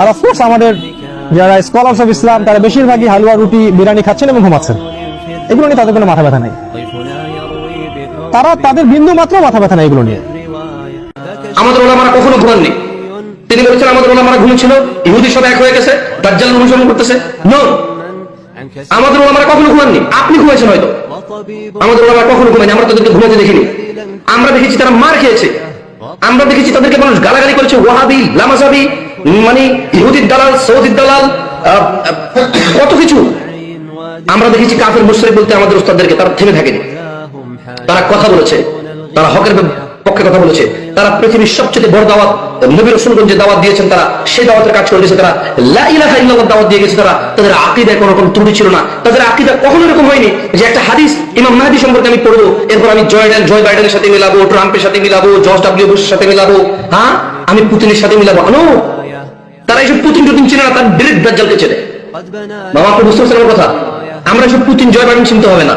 আর of course আমাদের যারা scholars of Islam তারা বেশিরভাগই হালুয়া, রুটি, বিরিয়ানি খাচ্ছেন এবং ঘুমাচ্ছেন। এগুলো নিয়ে তাদের কোনো মাথা ব্যথা নেই। তারা তাদের বিন্দু মাত্র মাথা ব্যথা নেই এগুলো নিয়ে। আমাদের ওলামারা কখনো ঘুমাননি। তিনি বলেছেন, আমাদের ওলামারা ঘুমিয়েছিল, ইহুদি সব এক হয়ে গেছে, দাজ্জাল অনুসরণ করতেছে। নো আমাদের ওলামারা কখনো ঘুমাননি। আপনি ঘুমাইছেন হয়তো। আমাদের ওলামারা কখনো ঘুমায়নি। আমরা তাদেরকে ঘুমাতে দেখিনি। আমরা দেখেছি তারা মার খেয়েছে। আমরা দেখেছি তাদেরকে মানুষ গালাগালি করেছে। ওয়াহাবি লামাজাবি মানে ইহুদির দালাল, সৌদির দালাল কত কিছু। আমরা দেখেছি কাফের, মুশরিক বলতে আমাদের উস্তাদদেরকে তারা থেমে থাকেনি। তারা কথা বলেছে, তারা হকের পক্ষে কথা বলেছে। তারা পৃথিবীর সবচেয়ে বড় দাওয়াত, নবী রসুলগঞ্জ যে দাওয়াত দিয়েছেন তারা, সেই দাওয়াতের কাজ করে দিয়েছে তারা লাইলাহা দাওয়াত দিয়ে গেছে তারা। তাদের আকীদায় কোনো রকম ত্রুটি ছিল না। তাদের আকীদা কখনো এরকম হয়নি যে একটা হাদিস ইমাম মাহদি সম্পর্কে আমি পড়ব, এরপর আমি জয় জয় বাইডেনের সাথে মিলাবো, ট্রাম্পের সাথে মিলাবো, জর্জ ডাব্লিউ বুশের সাথে মিলাবো। হ্যাঁ? আমি পুতিনের সাথে মিলাবো। আনো! তারা এইসব পুতিন টুতিন চিনে না, তার ডিরেক্ট দাজ্জালকে চেনে। বাবা, আপনি বুঝতে পারছেন কথা? আমরা এসব পুতিন জয় বাইডেন চিনতে হবে না।